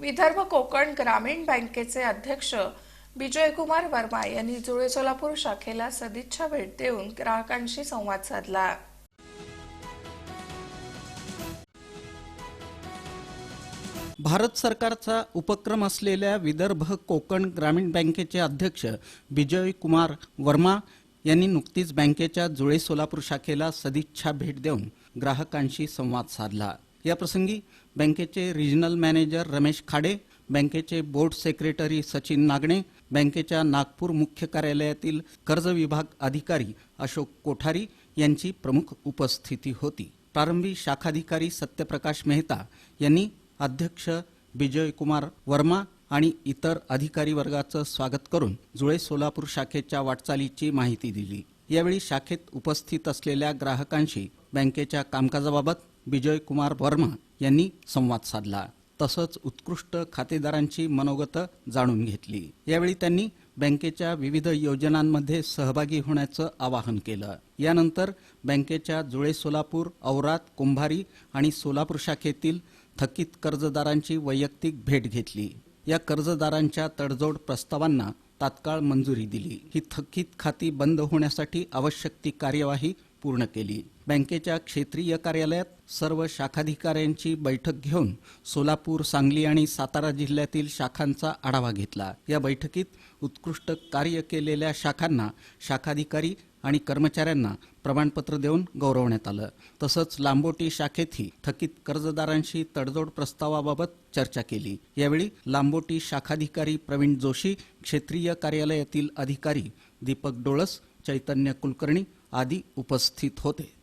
विदर्भ कोकण ग्रामीण बँकेचे अध्यक्ष विजयकुमार वर्मा यांनी जुळे सोलापूर शाखेला सदिच्छा भेट देऊन ग्राहकांशी संवाद साधला. भारत सरकारचा उपक्रम असलेल्या विदर्भ कोकण ग्रामीण बँकेचे अध्यक्ष विजय कुमार वर्मा यांनी नुकतीच बँकेच्या जुळे सोलापूर शाखेला सदिच्छा भेट देऊन ग्राहकांशी संवाद साधला. याप्रसंगी बँकेचे रिजनल मॅनेजर रमेश खाडे बँकेचे बोर्ड सेक्रेटरी सचिन नागणे बँकेच्या नागपूर मुख्य कार्यालयातील कर्ज विभाग अधिकारी अशोक कोठारी यांची प्रमुख उपस्थिती होती. प्रारंभी शाखाधिकारी सत्यप्रकाश मेहता यांनी अध्यक्ष विजयकुमार वर्मा आणि इतर अधिकारी वर्गाचं स्वागत करून जुळे सोलापूर शाखेच्या वाटचालीची माहिती दिली. यावेळी शाखेत उपस्थित असलेल्या ग्राहकांशी बँकेच्या कामकाजाबाबत विजयकुमार वर्मा यांनी संवाद साधला. तसंच उत्कृष्ट खातेदारांची मनोगत जाणून घेतली. यावेळी त्यांनी बँकेच्या विविध योजनांमध्ये सहभागी होण्याचं आवाहन केलं. यानंतर बँकेच्या जुळे सोलापूर औरात कुंभारी आणि सोलापूर शाखेतील थकीत कर्जदारांची वैयक्तिक भेट घेतली. या कर्जदारांच्या तडजोड प्रस्तावांना तात्काळ मंजुरी दिली. ही थकीत खाती बंद होण्यासाठी आवश्यक ती कार्यवाही पूर्ण केली. बँकेच्या क्षेत्रीय कार्यालयात सर्व शाखाधिकाऱ्यांची बैठक घेऊन सोलापूर सांगली आणि सातारा जिल्ह्यातील शाखांचा आढावा घेतला. या बैठकीत उत्कृष्ट कार्य केलेल्या शाखांना शाखाधिकारी आणि कर्मचाऱ्यांना प्रमाणपत्र देऊन गौरवण्यात आलं. तसंच लांबोटी शाखेतही थकीत कर्जदारांशी तडजोड प्रस्तावाबाबत चर्चा केली. यावेळी लांबोटी शाखाधिकारी प्रवीण जोशी क्षेत्रीय कार्यालयातील अधिकारी दीपक डोळस चैतन्य कुलकर्णी आदी उपस्थित होते.